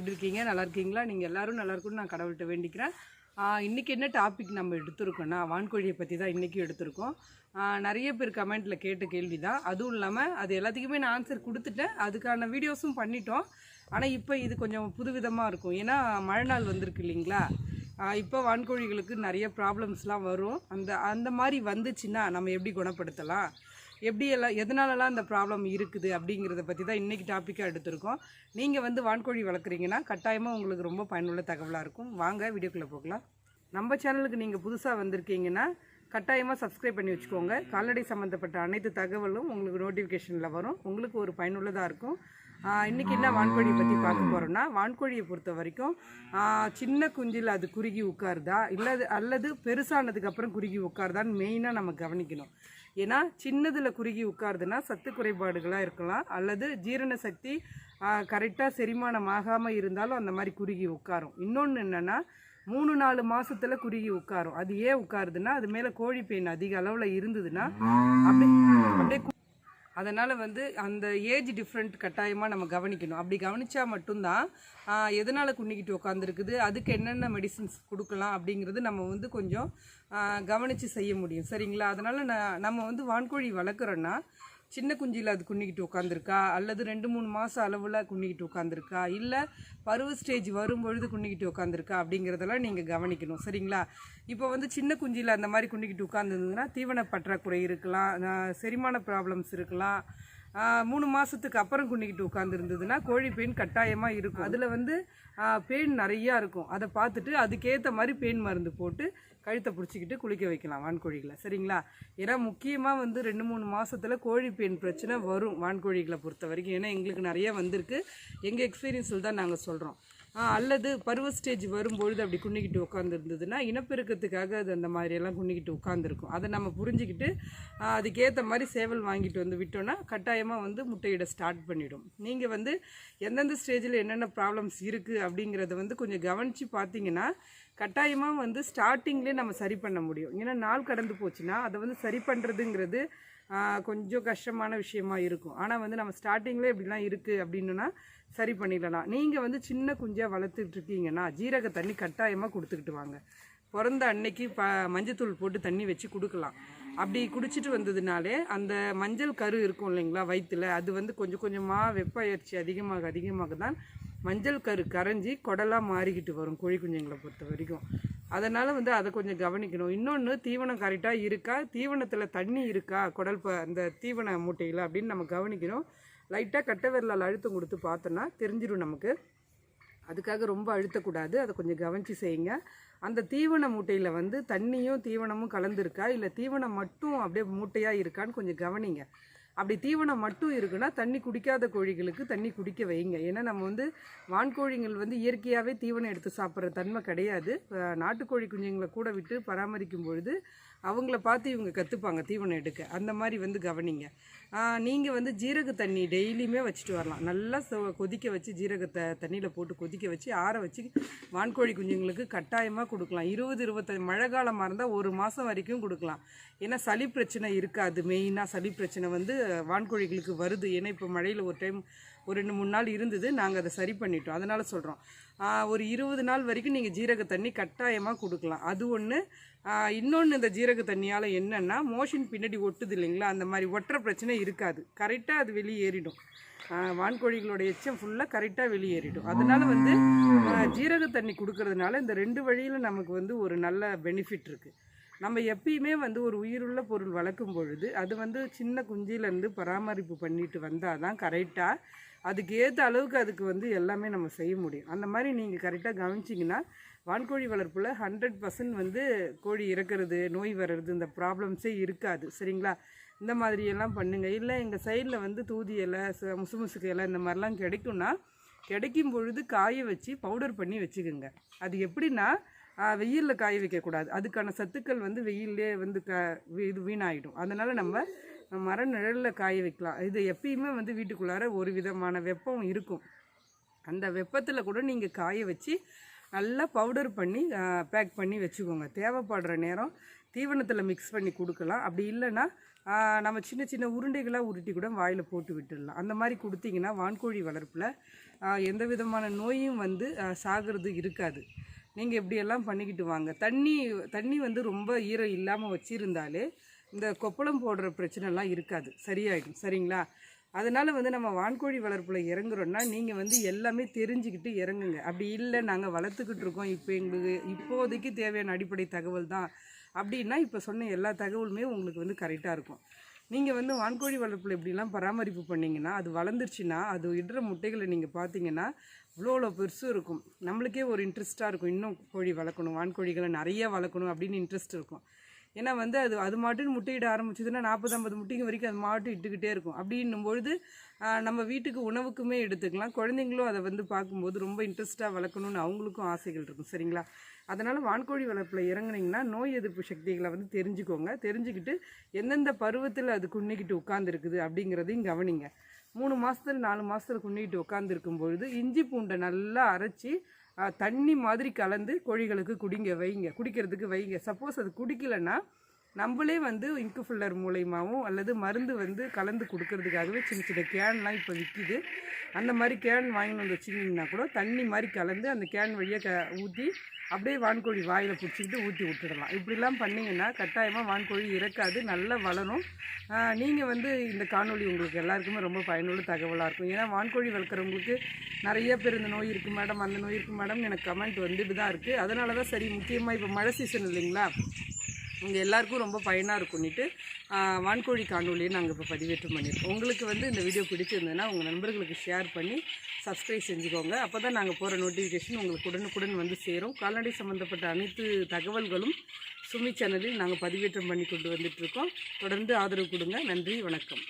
எப்படி இருக்கீங்க? நல்லா இருக்கீங்களா? நீங்கள் எல்லோரும் நல்லா இருக்கும்னு நான் கடவுள்கிட்ட வேண்டிக்கிறேன். இன்றைக்கி என்ன டாபிக் நம்ம எடுத்திருக்கோம்னா வான்கோழியை பற்றி தான் இன்றைக்கும் எடுத்திருக்கோம். நிறைய பேர் கமெண்ட்டில் கேட்ட கேள்வி தான் அதுவும் இல்லாமல் அது எல்லாத்துக்குமே நான் ஆன்சர் கொடுத்துட்டேன். அதுக்கான வீடியோஸும் பண்ணிட்டோம். ஆனால் இப்போ இது கொஞ்சம் புதுவிதமாக இருக்கும். ஏன்னா மழை நாள் வந்திருக்கு இல்லைங்களா? இப்போ வான்கோழிகளுக்கு நிறைய ப்ராப்ளம்ஸ்லாம் வரும். அந்த அந்த மாதிரி வந்துச்சுன்னா நம்ம எப்படி குணப்படுத்தலாம்? எப்படி எல்லாம் எதனாலலாம் அந்த ப்ராப்ளம் இருக்குது அப்படிங்கிறத பற்றி தான் இன்றைக்கி டாப்பிக்காக எடுத்திருக்கோம். நீங்கள் வந்து வான்கோழி வளர்க்குறீங்கன்னா கட்டாயமாக உங்களுக்கு ரொம்ப பயனுள்ள தகவலாக இருக்கும். வாங்க வீடியோக்குள்ளே போகலாம். நம்ம சேனலுக்கு நீங்கள் புதுசாக வந்திருக்கீங்கன்னா கட்டாயமாக சப்ஸ்கிரைப் பண்ணி வச்சுக்கோங்க. கால்நடை சம்மந்தப்பட்ட அனைத்து தகவலும் உங்களுக்கு நோட்டிஃபிகேஷனில் வரும். உங்களுக்கு ஒரு பயனுள்ளதாக இருக்கும். இன்றைக்கி இன்னைக்கு என்ன வான்கோழியை பற்றி பார்க்க போகிறோம்னா வான்கோழியை பொறுத்த வரைக்கும் சின்ன குஞ்சில் அது குறுகி உட்காருதா? இல்லை அல்லது பெருசானதுக்கப்புறம் குறுகி உட்காருதான்னு மெயினாக நம்ம கவனிக்கணும். ஏன்னா சின்னதில் குறுகி உட்காருதுன்னா சத்து குறைபாடுகளாக இருக்கலாம். அல்லது ஜீரண சக்தி கரெக்டாக செரிமானம் ஆகாமல் இருந்தாலும் அந்த மாதிரி குறுகி உட்காரும். இன்னொன்று என்னென்னா மூணு நாலு மாசத்துல குறுகி உட்காரும். அது ஏன் உட்காருதுன்னா அது மேலே கோழி பெயின் அதிக அளவில் இருந்ததுன்னா அப்படியே அப்படியே அதனால் வந்து அந்த ஏஜ் டிஃப்ரெண்ட் கட்டாயமாக நம்ம கவனிக்கணும். அப்படி கவனித்தா மட்டும்தான் எதனால் குன்னிக்கிட்டு உட்காந்துருக்குது அதுக்கு என்னென்ன மெடிசின்ஸ் கொடுக்கலாம் அப்படிங்கிறது நம்ம வந்து கொஞ்சம் கவனித்து செய்ய முடியும். சரிங்களா? அதனால் நான் நம்ம வந்து வான்கோழி வளர்க்குறோன்னா சின்ன குஞ்சியில் அது குன்னிக்கிட்டு உட்காந்துருக்கா அல்லது ரெண்டு மூணு மாதம் அளவில் குன்னிக்கிட்டு உட்காந்துருக்கா இல்லை பருவ ஸ்டேஜ் வரும்பொழுது குன்னிக்கிட்டு உட்காந்துருக்கா அப்படிங்கிறதெல்லாம் நீங்கள் கவனிக்கணும். சரிங்களா? இப்போ வந்து சின்ன குஞ்சியில் அந்த மாதிரி குன்னிக்கிட்டு உட்காந்துருந்ததுன்னா தீவன பற்றாக்குறை இருக்கலாம் செரிமான ப்ராப்ளம்ஸ் இருக்கலாம். மூணு மாதத்துக்கு அப்புறம் குன்னிக்கிட்டு உட்காந்துருந்ததுன்னா கோழி பெயின் கட்டாயமாக இருக்கும். அதில் வந்து பெயின் நிறையா இருக்கும். அதை பார்த்துட்டு அதுக்கேற்ற மாதிரி பெயின் மருந்து போட்டு கழுத்தை பிடிச்சிக்கிட்டு குளிக்க வைக்கலாம் வான்கோழிகளை. சரிங்களா? ஏன்னா முக்கியமாக வந்து ரெண்டு மூணு மாதத்தில் கோழி பெண் பிரச்சனை வரும் வான்கோழிகளை பொறுத்த வரைக்கும் ஏன்னா எங்களுக்கு நிறைய வந்திருக்கு. எங்கள் எக்ஸ்பீரியன்ஸில் தான் நாங்கள் சொல்கிறோம் அல்லது பருவ ஸ்டேஜ் வரும்பொழுது அப்படி குன்னிக்கிட்டு உட்காந்துருந்ததுன்னா இனப்பெருக்கத்துக்காக அது அந்த மாதிரியெல்லாம் குன்னிக்கிட்டு உட்காந்துருக்கும் அதை நம்ம புரிஞ்சுக்கிட்டு அதுக்கேற்ற மாதிரி சேவல் வாங்கிட்டு வந்து விட்டோன்னா கட்டாயமாக வந்து முட்டையிட ஸ்டார்ட் பண்ணிவிடும் நீங்கள் வந்து எந்தெந்த ஸ்டேஜில் என்னென்ன ப்ராப்ளம்ஸ் இருக்குது அப்படிங்கிறத வந்து கொஞ்சம் கவனித்து பார்த்தீங்கன்னா கட்டாயமாக வந்து ஸ்டார்டிங்லேயே நம்ம சரி பண்ண முடியும். ஏன்னா நாள் கடந்து போச்சுன்னா அதை வந்து சரி பண்ணுறதுங்கிறது கொஞ்சம் கஷ்டமான விஷயமா இருக்கும். ஆனால் வந்து நம்ம ஸ்டார்டிங்லேயே இப்படிலாம் இருக்குது அப்படின்னா சரி பண்ணிடலாம். நீங்கள் வந்து சின்ன குஞ்சாக வளர்த்துட்டு இருக்கீங்கன்னா ஜீரக தண்ணி கட்டாயமாக கொடுத்துக்கிட்டு வாங்க. பிறந்த அன்னைக்கு ப மஞ்சத்தூள் போட்டு தண்ணி வச்சு கொடுக்கலாம். அப்படி குடிச்சிட்டு வந்ததுனாலே அந்த மஞ்சள் கரு இருக்கும் இல்லைங்களா வயிற்றில் அது வந்து கொஞ்சம் கொஞ்சமாக வெப்ப அயற்சி அதிகமாக அதிகமாக தான் மஞ்சள் கரு கரைஞ்சி குடலாக மாறிக்கிட்டு வரும் கோழி குஞ்சுங்களை பொறுத்த வரைக்கும். அதனால் வந்து அதை கொஞ்சம் கவனிக்கணும். இன்னொன்று தீவனம் கரெக்டாக இருக்கா? தீவனத்தில் தண்ணி இருக்கா? குடல் ப அந்த தீவன மூட்டையில் அப்படின்னு நம்ம கவனிக்கணும். லைட்டாக கட்டை விரலால் அழுத்தம் கொடுத்து பார்த்தோன்னா தெரிஞ்சிடும் நமக்கு. அதுக்காக ரொம்ப அழுத்தக்கூடாது. அதை கொஞ்சம் கவனித்து செய்யுங்க. அந்த தீவன மூட்டையில் வந்து தண்ணியும் தீவனமும் கலந்துருக்கா? இல்லை தீவனம் மட்டும் அப்படியே மூட்டையாக இருக்கான்னு கொஞ்சம் கவனிங்க. அப்படி தீவனம் மட்டும் இருக்குன்னா தண்ணி குடிக்காத கோழிகளுக்கு தண்ணி குடிக்க வைங்க ஏன்னா நம்ம வந்து வான்கோழிகள் வந்து இயற்கையாகவே தீவனம் எடுத்து சாப்பிட்ற தன்மை கிடையாது. நாட்டுக்கோழி குஞ்சுங்களை கூட விட்டு பராமரிக்கும் பொழுது அவங்கள பார்த்து இவங்க கற்றுப்பாங்க தீவனம் எடுக்க. அந்த மாதிரி வந்து கவனிங்க. நீங்கள் வந்து ஜீரக தண்ணி டெய்லியுமே வச்சுட்டு வரலாம். நல்லா கொதிக்க வச்சு ஜீரகத்தை தண்ணியில் போட்டு கொதிக்க வச்சு ஆற வச்சு வான்கோழி குஞ்சுங்களுக்கு கட்டாயமாக கொடுக்கலாம். இருபது இருபத்தஞ்சு மழை காலமாக இருந்தால் ஒரு மாதம் வரைக்கும் கொடுக்கலாம். ஏன்னா சளி பிரச்சனை இருக்காது. மெயினாக சளி பிரச்சனை வந்து வான்கோழிகளுக்கு வருது. ஏன்னா இப்போ மழையில் ஒரு டைம் ஒரு ரெண்டு மூணு நாள் இருந்தது நாங்கள் அதை சரி பண்ணிட்டோம். அதனால் சொல்கிறோம் ஒரு இருபது நாள் வரைக்கும் நீங்கள் ஜீரக தண்ணி கட்டாயமாக கொடுக்கலாம். அது ஒன்று இன்னொன்று இந்த ஜீரக தண்ணியால் என்னென்னா மோஷன் பின்னாடி ஒட்டுது இல்லைங்களா? அந்த மாதிரி ஒட்டுற பிரச்சனை இருக்காது. கரெக்டாக அது வெளியேறிடும் வான்கோழிகளோட எச்சம் ஃபுல்லாக கரெக்டாக வெளியேறிடும் அதனால வந்து ஜீரக தண்ணி கொடுக்கறதுனால இந்த ரெண்டு வழியில் நமக்கு வந்து ஒரு நல்ல பெனிஃபிட் இருக்குது நம்ம எப்பயுமே வந்து ஒரு உயிருள்ள பொருள் வளர்க்கும் பொழுது அது வந்து சின்ன குஞ்சிலேருந்து பராமரிப்பு பண்ணிட்டு வந்தால் தான் கரெக்டாக அதுக்கு ஏற்ற அளவுக்கு அதுக்கு வந்து எல்லாமே நம்ம செய்ய முடியும். அந்த மாதிரி நீங்கள் கரெக்டாக கவனிச்சிங்கன்னா வான்கோழி வளர்ப்பில் ஹண்ட்ரட் பர்சன்ட் வந்து கோழி இறக்கிறது நோய் வர்றது இந்த ப்ராப்ளம்ஸே இருக்காது. சரிங்களா? இந்த மாதிரியெல்லாம் பண்ணுங்கள் இல்லை எங்கள் சைடில் வந்து தூதி இலை ச- முசு முசுக்கு இலை இந்த மாதிரிலாம் கிடைக்கும்னா கிடைக்கும் பொழுது காய வச்சு பவுடர் பண்ணி வச்சுக்கோங்க. அது எப்படின்னா வெயிலில் காய வைக்கக்கூடாது. அதுக்கான சத்துக்கள் வந்து வெயிலே வந்து க இது வீணாயிடும். அதனால் நம்ம மர நிழலில் காய வைக்கலாம். இது எப்பயுமே வந்து வீட்டுக்குள்ளார ஒரு விதமான வெப்பம் இருக்கும். அந்த வெப்பத்தில் கூட நீங்கள் காய வச்சு நல்லா பவுடர் பண்ணி பேக் பண்ணி வச்சுக்கோங்க. தேவைப்படுற நேரம் தீவனத்தில் மிக்ஸ் பண்ணி கொடுக்கலாம். அப்படி இல்லைன்னா நம்ம சின்ன சின்ன உருண்டைகளாக உருட்டி கூட வாயில் போட்டு விட்டுடலாம். அந்த மாதிரி கொடுத்தீங்கன்னா வான்கோழி வளர்ப்பில் எந்த விதமான நோயும் வந்து சாகிறது இருக்காது. நீங்கள் இப்படியெல்லாம் பண்ணிக்கிட்டு வாங்க. தண்ணி தண்ணி வந்து ரொம்ப ஈரம் இல்லாமல் வச்சுருந்தாலே இந்த கொப்பளம் போடுற பிரச்சனைலாம் இருக்காது. சரியாயிடும். சரிங்களா? அதனால் வந்து நம்ம வான்கோழி வளர்ப்பில் இறங்குறோன்னா நீங்கள் வந்து எல்லாமே தெரிஞ்சுக்கிட்டு இறங்குங்க. அப்படி இல்லை நாங்கள் வளர்த்துக்கிட்டு இருக்கோம். இப்போ எங்களுக்கு இப்போதைக்கு தேவையான அடிப்படை தகவல் தான். அப்படின்னா இப்போ சொன்ன எல்லா தகவலுமே உங்களுக்கு வந்து கரெக்டாக இருக்கும். நீங்கள் வந்து வான்கோழி வளர்ப்பில் இப்படிலாம் பராமரிப்பு பண்ணிங்கன்னா அது வளர்ந்துருச்சுன்னா அது இடுற முட்டைகளை நீங்கள் பார்த்தீங்கன்னா இவ்வளோ அவ்வளோ பெருசும் இருக்கும். நம்மளுக்கே ஒரு இன்ட்ரெஸ்ட்டாக இருக்கும். இன்னும் கோழி வளர்க்கணும் வான்கோழிகளை நிறைய வளர்க்கணும் அப்படின்னு இன்ட்ரெஸ்ட் இருக்கும். ஏன்னா வந்து அது அது மாட்டுன்னு முட்டையிட ஆரம்பிச்சதுன்னா நாற்பது ஐம்பது முட்டைங்க வரைக்கும் அது மாட்டு இட்டுக்கிட்டே இருக்கும். அப்படின்னும் பொழுது நம்ம வீட்டுக்கு உணவுக்குமே எடுத்துக்கலாம். குழந்தைங்களும் அதை வந்து பார்க்கும்போது ரொம்ப இன்ட்ரெஸ்ட்டாக வளர்க்கணும்னு அவங்களுக்கும் ஆசைகள் இருக்கும் சரிங்களா? அதனால் வான்கோழி வளர்ப்பில் இறங்குனீங்கன்னா நோய் எதிர்ப்பு சக்திகளை வந்து தெரிஞ்சுக்கோங்க. தெரிஞ்சுக்கிட்டு எந்தெந்த பருவத்தில் அது குன்னிக்கிட்டு உட்காந்துருக்குது அப்படிங்கிறதையும் கவனிங்க. மூணு மாதத்துல நாலு மாதத்துல குன்னிக்கிட்டு உட்காந்துருக்கும் பொழுது இஞ்சி பூண்டை நல்லா அரைச்சி தண்ணி மாதிரி கலந்து கோழிகளுக்கு குடிங்க வைங்க. குடிக்கிறதுக்கு வைங்க. சப்போஸ் அது குடிக்கலைன்னா நம்மளே வந்து இங்கு ஃபில்லர் மூலயமாவும் அல்லது மருந்து வந்து கலந்து கொடுக்கறதுக்காகவே சின்ன சின்ன கேன்லாம் இப்போ விற்கிது அந்த மாதிரி கேன் வாங்கிட்டு வந்து வச்சிங்கன்னா கூட தண்ணி மாதிரி கலந்து அந்த கேன் வழியாக க ஊற்றி அப்படியே வான்கோழி வாயில் பிடிச்சிக்கிட்டு ஊற்றி விட்டுடலாம். இப்படிலாம் பண்ணிங்கன்னா கட்டாயமாக வான்கோழி இறக்காது நல்லா வளரும். நீங்கள் வந்து இந்த காணொளி உங்களுக்கு எல்லாருக்குமே ரொம்ப பயனுள்ள தகவலாக இருக்கும். ஏன்னா வான்கோழி வளர்க்குறவங்களுக்கு நிறைய பேர் இந்த நோய் இருக்குது மேடம் அந்த நோய் இருக்குது மேடம் எனக்கு கமெண்ட் வந்துட்டு தான் இருக்குது அதனால தான் சரி முக்கியமாக இப்போ மழை சீசன் இல்லைங்களா? உங்கள் எல்லாருக்கும் ரொம்ப பயனாக இருக்கும்னுட்டு வான்கோழி காணொலியை நாங்கள் இப்போ பதிவேற்றம் பண்ணியிருக்கோம் உங்களுக்கு வந்து இந்த வீடியோ பிடிச்சிருந்ததுன்னா உங்கள் நண்பர்களுக்கு ஷேர் பண்ணி சப்ஸ்கிரைப் செஞ்சுக்கோங்க. அப்போ தான் நாங்கள் போகிற நோட்டிஃபிகேஷன் உங்களுக்கு உடனுக்குடன் வந்து சேரும். கால்நடை சம்மந்தப்பட்ட அனைத்து தகவல்களும் சுமி சேனலில் நாங்கள் பதிவேற்றம் பண்ணி கொண்டு வந்துட்டுருக்கோம் தொடர்ந்து ஆதரவு கொடுங்க. நன்றி வணக்கம்.